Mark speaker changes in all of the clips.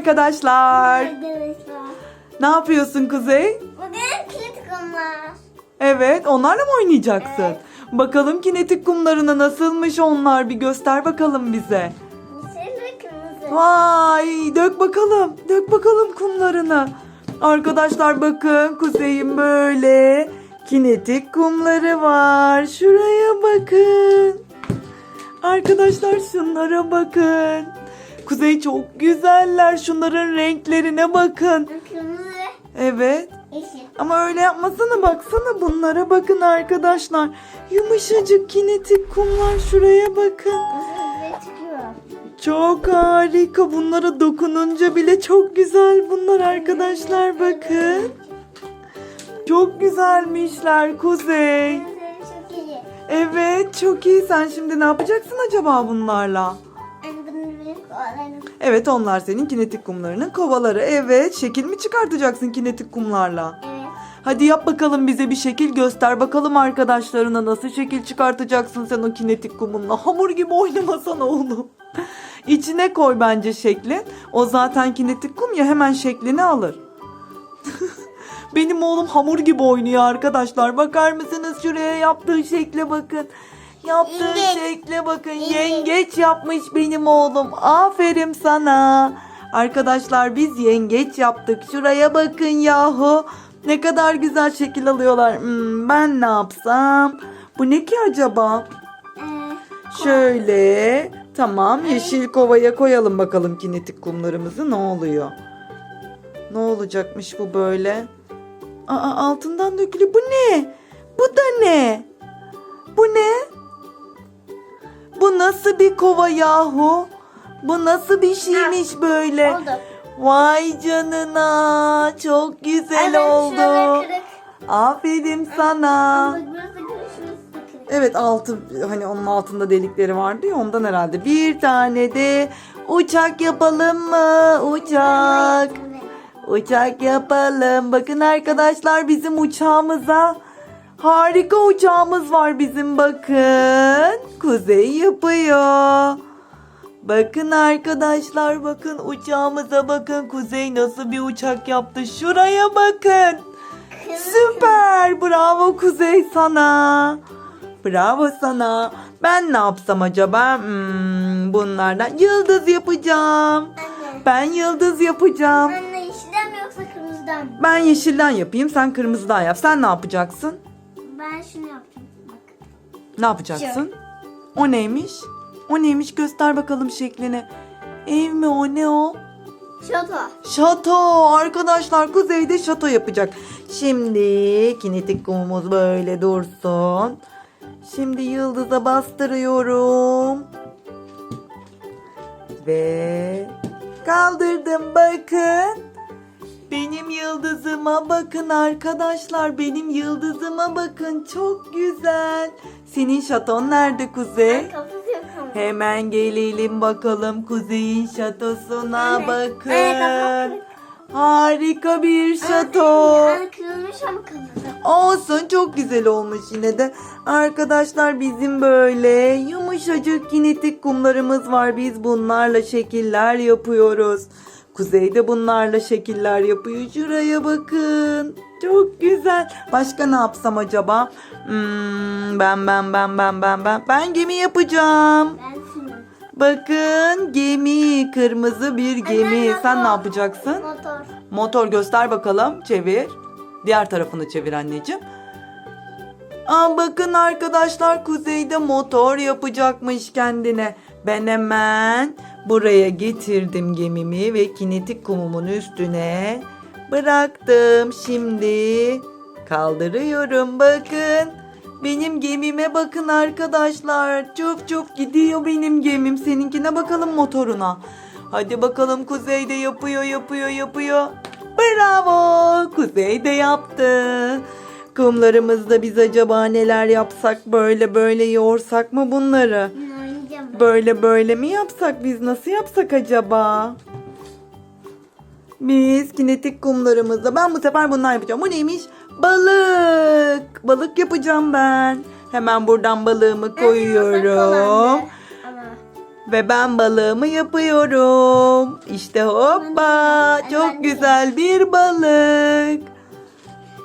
Speaker 1: arkadaşlar.
Speaker 2: Arkadaşlar.
Speaker 1: Ne yapıyorsun Kuzey?
Speaker 2: Bugün kilit kumlar.
Speaker 1: Evet, onlarla mı oynayacaksın? Bakalım kinetik kumlarına nasılmış onlar bir göster bakalım bize.
Speaker 2: Kırmızı.
Speaker 1: Vay, dök bakalım. Dök bakalım kumlarını. Arkadaşlar bakın Kuzey'in böyle kinetik kumları var. Şuraya bakın. Arkadaşlar şunlara bakın. Kuzey çok güzeller. Şunların renklerine bakın.
Speaker 2: Kırmızı ve
Speaker 1: Evet.
Speaker 2: yeşil.
Speaker 1: Ama öyle yapmasana baksana bunlara bakın arkadaşlar. Yumuşacık kinetik kumlar şuraya bakın. Çok harika. Bunlara dokununca bile çok güzel bunlar arkadaşlar bakın. Çok güzelmişler Kuzey. Evet çok iyi. Sen şimdi ne yapacaksın acaba bunlarla? Evet onlar senin kinetik kumlarının kovaları. Evet şekil mi çıkartacaksın kinetik kumlarla?
Speaker 2: Evet.
Speaker 1: Hadi yap bakalım bize bir şekil göster bakalım arkadaşlarına nasıl şekil çıkartacaksın sen o kinetik kumunla. Hamur gibi oynamasana oğlum. İçine koy bence şekli. O zaten kinetik kum ya hemen şeklini alır. Benim oğlum hamur gibi oynuyor arkadaşlar. Bakar mısınız şuraya yaptığı şekle bakın. Yaptığı
Speaker 2: Yengeç.
Speaker 1: şekle bakın.
Speaker 2: Yengeç.
Speaker 1: Yengeç yapmış benim oğlum. Aferin sana. Arkadaşlar biz yengeç yaptık. Şuraya bakın yahu. Ne kadar güzel şekil alıyorlar. Hmm, ben ne yapsam? Bu ne ki acaba?
Speaker 2: Ee,
Speaker 1: Şöyle. Tamam yeşil kovaya koyalım bakalım kinetik kumlarımızı ne oluyor? Ne olacakmış bu böyle? Aa altından dökülüyor. Bu ne? Bu da ne? Bu ne? Bu nasıl bir kova yahu? Bu nasıl bir şeymiş böyle?
Speaker 2: oldu.
Speaker 1: Vay canına. Çok güzel
Speaker 2: şurada
Speaker 1: oldu.
Speaker 2: kırık.
Speaker 1: Aferin sana.
Speaker 2: Bak burası kırık, şurası da kırık.
Speaker 1: Evet altı hani onun altında delikleri vardı ya ondan herhalde. Bir tane de uçak yapalım mı? Uçak. Uçak yapalım. Bakın arkadaşlar bizim uçağımıza harika uçağımız var bizim bakın. Kuzey yapıyor. Bakın arkadaşlar bakın uçağımıza bakın. Kuzey nasıl bir uçak yaptı. Şuraya bakın. Süper. Bravo Kuzey sana. Bravo sana. Ben ne yapsam acaba? Hmm, bunlardan yıldız yapacağım.
Speaker 2: Anne.
Speaker 1: Ben yıldız yapacağım.
Speaker 2: Anne yeşilden mi yoksa kırmızıdan mı?
Speaker 1: Ben yeşilden yapayım, sen kırmızıdan yap. Sen ne yapacaksın?
Speaker 2: Ben şunu yapacağım. Bak.
Speaker 1: Ne yapacaksın? O neymiş? O neymiş? Göster bakalım şeklini. Ev mi o ne o?
Speaker 2: Şato.
Speaker 1: Şato. Arkadaşlar kuzeyde şato yapacak. Şimdi kinetik kumumuz böyle dursun. Şimdi yıldıza bastırıyorum. Ve kaldırdım bakın. Benim yıldızıma bakın arkadaşlar. Benim yıldızıma bakın. Çok güzel. Senin şaton nerede Kuzey? Hemen gelelim bakalım Kuzey'in şatosuna
Speaker 2: Anne,
Speaker 1: bakın.
Speaker 2: anne,
Speaker 1: Harika bir şato.
Speaker 2: Anne kırılmış ama.
Speaker 1: Olsun çok güzel olmuş yine de. Arkadaşlar bizim böyle yumuşacık kinetik kumlarımız var. Biz bunlarla şekiller yapıyoruz. Kuzeyde bunlarla şekiller yapıyor. Şuraya bakın. Çok güzel. Başka ne yapsam acaba? Hmm, ben ben ben ben ben ben ben gemi yapacağım.
Speaker 2: Ben şunu.
Speaker 1: Bakın gemi kırmızı bir gemi.
Speaker 2: Anne,
Speaker 1: Sen ne yapacaksın?
Speaker 2: Motor.
Speaker 1: Motor göster bakalım. Çevir. Diğer tarafını çevir anneciğim. Aa, bakın arkadaşlar kuzeyde motor yapacakmış kendine. Ben hemen buraya getirdim gemimi ve kinetik kumumun üstüne bıraktım. Şimdi kaldırıyorum bakın. Benim gemime bakın arkadaşlar. Çuf çuf gidiyor benim gemim. Seninkine bakalım motoruna. Hadi bakalım Kuzey de yapıyor yapıyor yapıyor. Bravo! Kuzey de yaptı. Kumlarımızda biz acaba neler yapsak böyle böyle yoğursak mı bunları? Böyle böyle mi yapsak biz nasıl yapsak acaba? Biz kinetik kumlarımızda ben bu sefer bunlar yapacağım. Bu neymiş? Balık. Balık yapacağım ben. Hemen buradan balığımı koyuyorum. Ve ben balığımı yapıyorum. İşte hoppa. Çok güzel bir balık.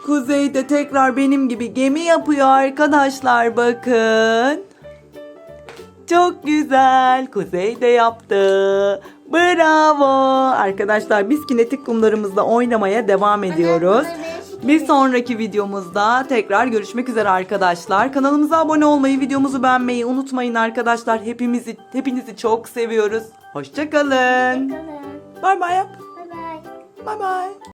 Speaker 1: Kuzey de tekrar benim gibi gemi yapıyor arkadaşlar bakın. Çok güzel. Kuzey de yaptı. Bravo. Arkadaşlar biz kinetik kumlarımızla oynamaya devam ediyoruz. Bir sonraki videomuzda tekrar görüşmek üzere arkadaşlar. Kanalımıza abone olmayı, videomuzu beğenmeyi unutmayın arkadaşlar. Hepimizi hepinizi çok seviyoruz. Hoşçakalın.
Speaker 2: Bakalım.
Speaker 1: Bay bay.
Speaker 2: Bay bay.
Speaker 1: Bay bay.